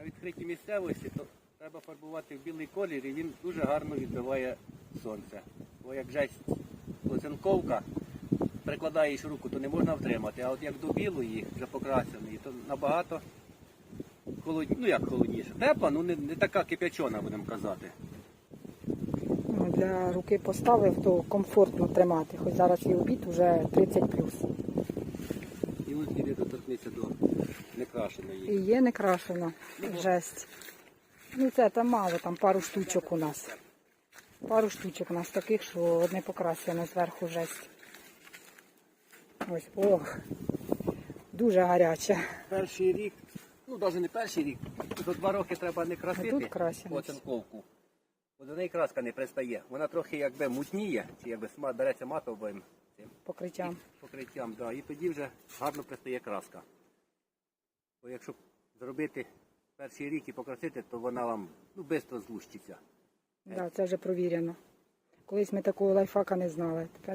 на відкритій місцевості, то треба фарбувати в білий колір і він дуже гарно відбиває сонце. Бо як жесть оцинковка, прикладаєш руку, то не можна втримати. А от як до білої, вже покрасеної, то набагато холодні, ну як холодніше. Тепла, ну не, не така кип'ячона, будемо казати. Ну, Для руки поставив, то комфортно тримати. Хоч зараз і обід вже 30 плюс. І ось іде доторкнеться до некрашеної. І є не крашена. Жесть. Ну це там мало, там пару штучок у нас. Пару штучок у нас таких, що одне покрасено зверху жесть. Ось, ох. Дуже гаряче. Перший рік, ну навіть не перший рік, до два роки треба не красити А тут оцинковку. Бо до неї краска не пристає. Вона трохи якби мутніє, чи якби береться матовим цим Покриттям. покриттям, да, і тоді вже гарно пристає краска. Бо якщо зробити перший рік і покрасити, то вона вам ну, швидко злущиться. Да, це вже провірено. Колись ми такого лайфхака не знали. Тепер